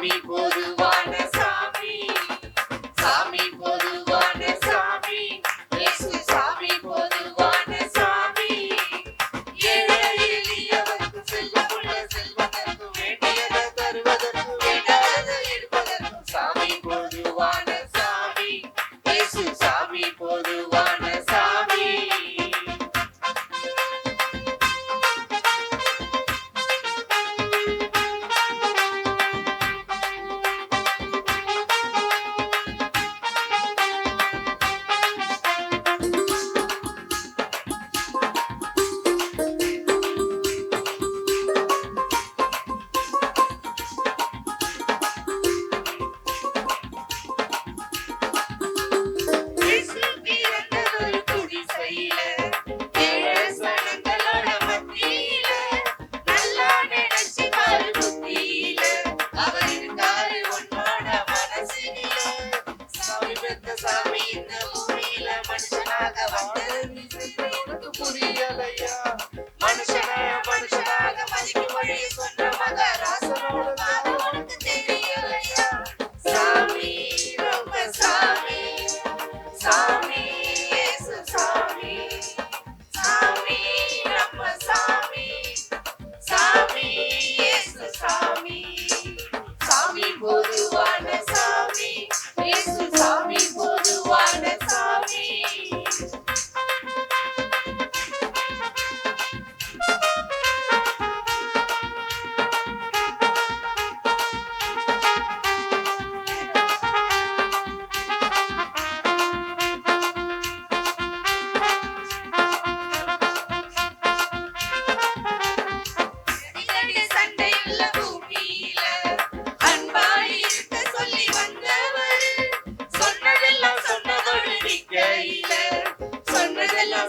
Hare my God.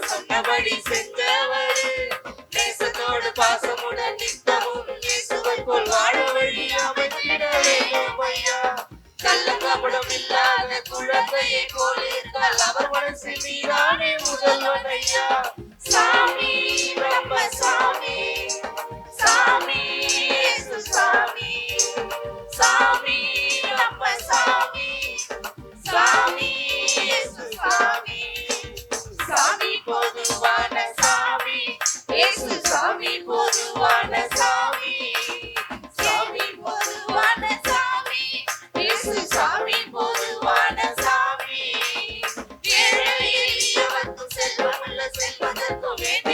சொன்னதெல்லாம் சொன்னபடி செஞ்சவர் நேசத்தோடு பாசமுடன் நித்தமும் இயேசுவை போல் வாழ வழி அமைத்திடவே ஐயா ஐயா கபடம் இல்லாத குழந்தையை போல் இருந்தால் அவர் மனசில் நீதானே முதல்வன் ஐயா. சாமி நம்ம சாமி Amen.